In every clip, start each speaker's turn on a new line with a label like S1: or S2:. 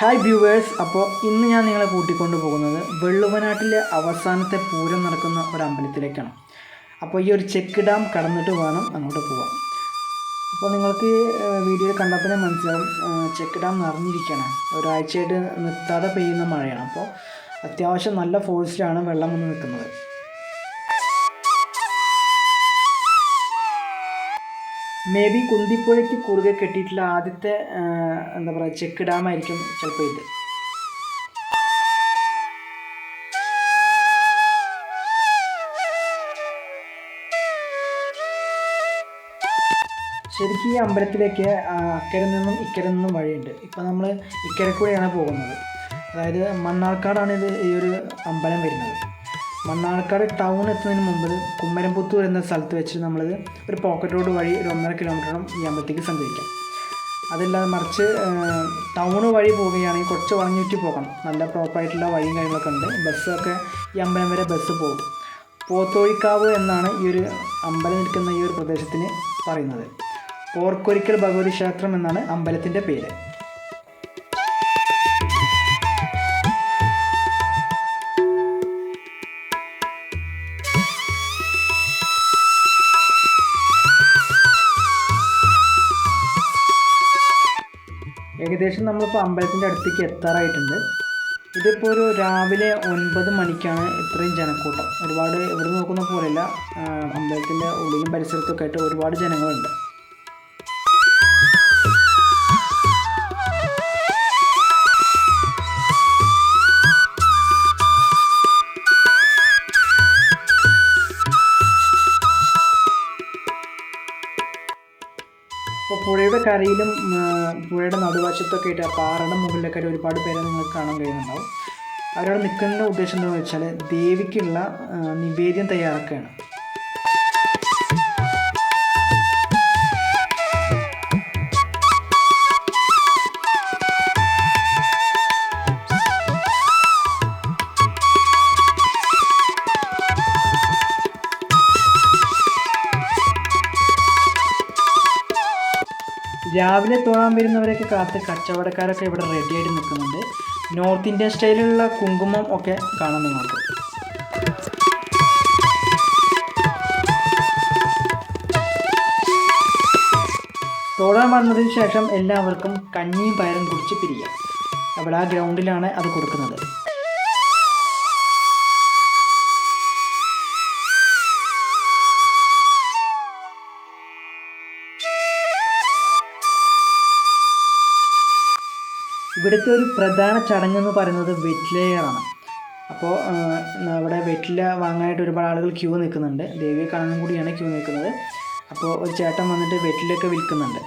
S1: Hi viewers അപ്പോൾ ഇന്ന് ഞാൻ നിങ്ങളെ കൂട്ടിക്കൊണ്ട് പോകുന്നത് വെള്ളുവനാട്ടിലെ അവസാനത്തെ പൂരം നടക്കുന്ന ഒരു അമ്പലത്തിലേക്കാണ്. അപ്പോൾ ഈ ഒരു ചെക്ക് ഡാം കടന്നിട്ട് വേണം അങ്ങോട്ട് പോകാൻ അപ്പോൾ നിങ്ങൾക്ക് വീഡിയോയിൽ കണ്ടാൽ തന്നെ മനസ്സിലാവും ചെക്ക് ഡാം നിറഞ്ഞിരിക്കുകയാണ് ഒരാഴ്ചയായിട്ട് നിർത്താതെ പെയ്യുന്ന മഴയാണ്. അപ്പോൾ അത്യാവശ്യം നല്ല ഫോഴ്സിലാണ് വെള്ളം വന്ന് നിൽക്കുന്നത്. മേ ബി കുന്തിപ്പുഴയ്ക്ക് കുറുകെ കെട്ടിയിട്ടുള്ള ആദ്യത്തെ എന്താ പറയുക ചെക്ക് ഡാമായിരിക്കും ചിലപ്പോൾ ഇത്. ശരിക്കും ഈ അമ്പലത്തിലേക്ക് അക്കരെ നിന്നും ഇക്കരെ നിന്നും വഴിയുണ്ട്. ഇപ്പം നമ്മൾ ഇക്കരെ കൂടെയാണ് പോകുന്നത്. അതായത് മണ്ണാർക്കാടാണ് ഇത് ഈ ഒരു അമ്പലം വരുന്നത്. മണ്ണാർക്കാട് ടൗൺ എത്തുന്നതിന് മുമ്പ് കുമ്മരംപുത്തൂർ എന്ന സ്ഥലത്ത് വെച്ച് നമ്മൾ ഒരു പോക്കറ്റ് റോഡ് വഴി ഒരു ഒന്നര കിലോമീറ്ററോളം ഈ അമ്പലത്തേക്ക് സഞ്ചരിക്കാം. അതല്ലാതെ മറിച്ച് ടൗൺ വഴി പോവുകയാണെങ്കിൽ കുറച്ച് വളഞ്ഞുറ്റി പോകണം. നല്ല പ്രോപ്പറായിട്ടുള്ള വഴിയും കാര്യങ്ങളൊക്കെ ഉണ്ട്. ബസ്സൊക്കെ ഈ അമ്പലം വരെ ബസ് പോകും. പോത്തോഴിക്കാവ് എന്നാണ് ഈ ഒരു അമ്പലം നിൽക്കുന്ന ഈ ഒരു പ്രദേശത്തിന് പറയുന്നത്. പോർക്കൊരിക്കൽ ഭഗവതി ക്ഷേത്രം എന്നാണ് അമ്പലത്തിന്റെ പേര്. ഏകദേശം നമ്മളിപ്പോൾ അമ്പലത്തിന്റെ അടുത്തേക്ക് എത്താറായിട്ടുണ്ട്. ഇതിപ്പോൾ ഒരു രാവിലെ ഒൻപത് മണിക്കാണ് ഇത്രയും ജനക്കൂട്ടം. ഒരുപാട് ഇവിടെ നോക്കുന്ന പോലെയല്ല അമ്പലത്തിന്റെ ഉള്ളിലും പരിസരത്തൊക്കെ ആയിട്ട് ഒരുപാട് ജനങ്ങളുണ്ട്. ഇപ്പോൾ പുഴയുടെ കരയിലും പുഴയുടെ നടുവശത്തൊക്കെ ആയിട്ട് ആ പാറയുടെ മുകളിലൊക്കെ ഒരുപാട് പേരെ നിങ്ങൾക്ക് കാണാൻ കഴിയുന്നുണ്ടാവും. അവരവിടെ നിൽക്കുന്ന ഉദ്ദേശം എന്താണെന്ന് വെച്ചാൽ ദേവിക്കുള്ള നിവേദ്യം തയ്യാറാക്കുകയാണ്. രാവിലെ തൊഴാൻ വരുന്നവരെയൊക്കെ കാത്ത് കച്ചവടക്കാരൊക്കെ ഇവിടെ റെഡി ആയിട്ട് നിൽക്കുന്നുണ്ട്. നോർത്ത് ഇന്ത്യൻ സ്റ്റൈലിലുള്ള കുങ്കുമം ഒക്കെ കാണാം നിങ്ങൾക്ക്. തൊഴാൻ വന്നതിന് ശേഷം എല്ലാവർക്കും കഞ്ഞിയും പയറും കുടിച്ച് പിരിയാം. അവിടെ ആ ഗ്രൗണ്ടിലാണ് അത് കൊടുക്കുന്നത്. ഇവിടുത്തെ ഒരു പ്രധാന ചടങ്ങ് എന്ന് പറയുന്നത് വെറ്റിലയാണ് അപ്പോൾ അവിടെ വെറ്റില വാങ്ങാനായിട്ട് ഒരുപാട് ആളുകൾ ക്യൂ നിൽക്കുന്നുണ്ട്. ദേവിയെ കാണാനും കൂടിയാണ് ക്യൂ നിൽക്കുന്നത്. അപ്പോൾ ഒരു ചേട്ടൻ വന്നിട്ട് വെറ്റിലയൊക്കെ വിൽക്കുന്നുണ്ട്.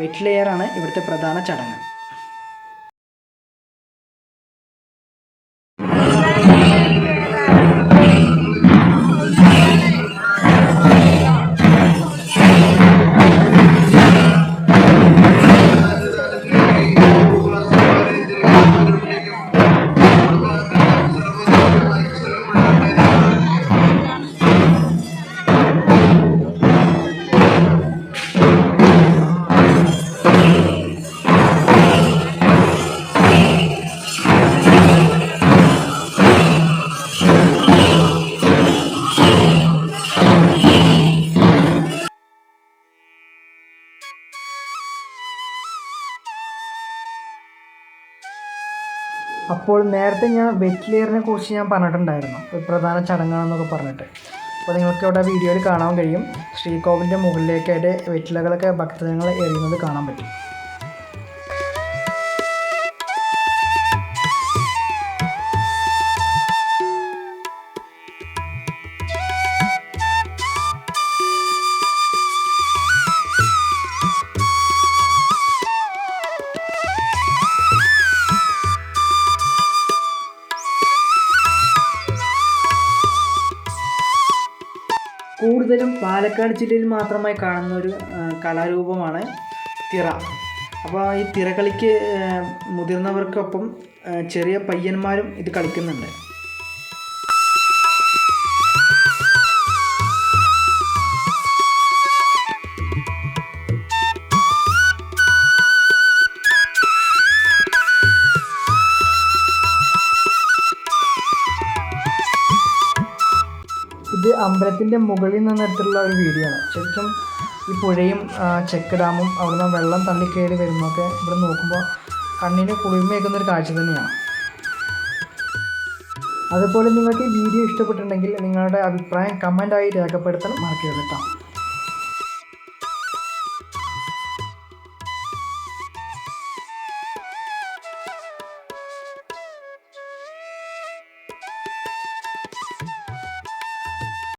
S1: വെറ്റിലയറാണ് ഇവിടുത്തെ പ്രധാന ചടങ്ങ്. അപ്പോൾ നേരത്തെ ഞാൻ വെറ്റിലെയറിനെ കുറിച്ച് ഞാൻ പറഞ്ഞിട്ടുണ്ടായിരുന്നു. ഒരു പ്രധാന ചടങ്ങാണെന്നൊക്കെ പറഞ്ഞിട്ട്. അപ്പോൾ നിങ്ങൾക്ക് ഇവിടെ വീഡിയോയിൽ കാണാൻ കഴിയും. ശ്രീകോവിലിന്റെ മുകളിലേക്കായിട്ട് വെറ്റിലകളൊക്കെ ഭക്തജനങ്ങൾ എറിയുന്നത് കാണാൻ പറ്റും. കൂടുതലും പാലക്കാട് ജില്ലയിൽ മാത്രമായി കാണുന്ന ഒരു കലാരൂപമാണ് തിറ. അപ്പോൾ ഈ തിറകളിക്ക് മുതിർന്നവർക്കൊപ്പം ചെറിയ പയ്യന്മാരും ഇത് കളിക്കുന്നുണ്ട്. അമ്പലത്തിന്റെ മുകളിൽ നിന്ന് എടുത്തിട്ടുള്ള ഒരു വീഡിയോ ആണ്. ശരിക്കും ഈ പുഴയും ചെക്ക് ഡാമും അവിടുന്ന് വെള്ളം തള്ളി തള്ളിക്കയറി വരുന്നതൊക്കെ ഇവിടെ നോക്കുമ്പോൾ കണ്ണിന് കുളിമയേക്കുന്ന ഒരു കാഴ്ച തന്നെയാണ്. അതുപോലെ നിങ്ങൾക്ക് ഈ വീഡിയോ ഇഷ്ടപ്പെട്ടിട്ടുണ്ടെങ്കിൽ നിങ്ങളുടെ അഭിപ്രായം കമന്റായി രേഖപ്പെടുത്താൻ മറക്കരുത് കേട്ടോ